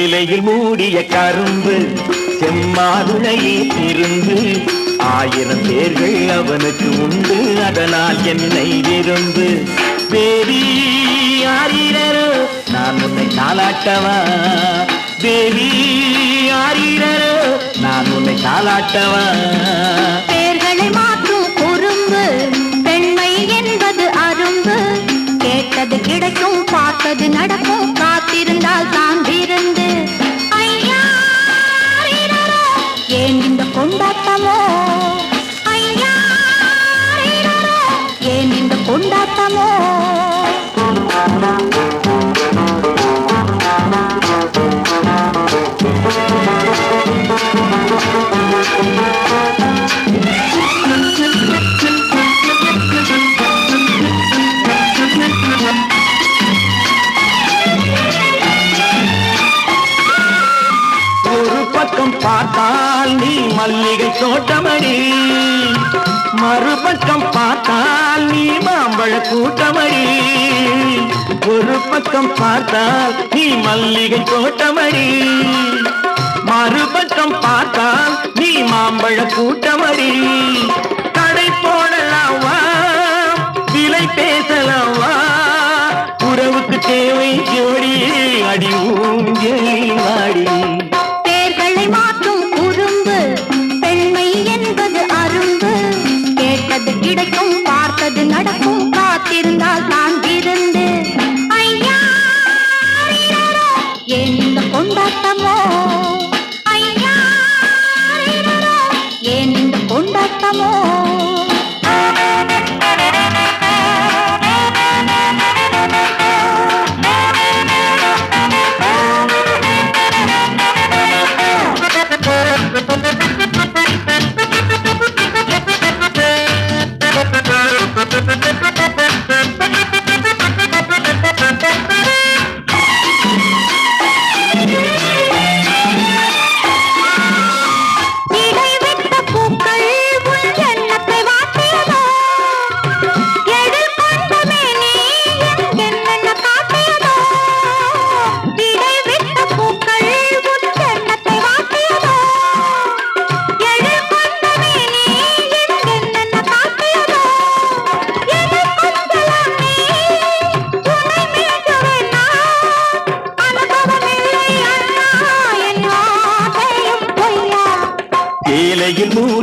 சேலையில் மூடிய கரும்பு செம்மாதுளையே திருந்து ஆயிரம் பேர்கள் அவனுக்கு உண்டு. அதனால் என்னை விருந்து பேபி ஆரீரரோ நான் உன்னை தாளாட்டவா? பேபி ஆரீரரோ நான் உன்னை தாளாட்டவா? பேர்களை மாற்றும் குறும்பு பெண்மை என்பது அரும்பு. கேட்டது கிடைக்கும் பார்த்தது நடக்கும். ஏன் இந்த கொண்டாட்டமோ? ஐயா, ஏன் இந்த கொண்டாட்டமோ? பார்த்தா பார்த்தால் நீ மல்லிகை தோட்டமடி மறுபக்கம் பார்த்தால் நீ மாம்பழ கூட்டமடி ஒரு பக்கம் பார்த்தால் நீ மல்லிகை தோட்டமடி மறுபக்கம் பார்த்தால் நீ மாம்பழ கூட்டமடி கடை போடலாமா? விலை பேசலாமா? உறவுக்கு தேவை ஜோடி அடி ஊங்கி மாடி பார்த்தது நடக்கும் காத்திருந்தால் நான் இருந்து? ஐயா ரீரரோ, இந்த கொண்டாட்டமோ? ஐயா ரீரரோ, ஏன் இந்த கொண்டாட்டமோ?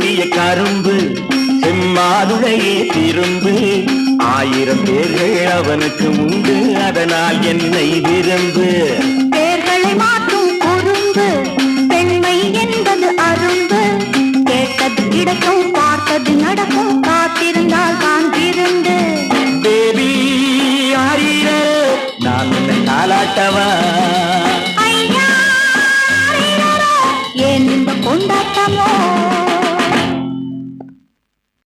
கொடிய கரும்பு செம்மாதுளையே திரும்பு. ஆயிரம் பேர்கள் அவனுக்கு உண்டு அதனால் என்னை விரும்பு. பேர்களை மாற்றும் குறும்பு பெண்மை என்பது அரும்பு. கேட்டது கிடைக்கும் பார்த்தது நடக்கும்.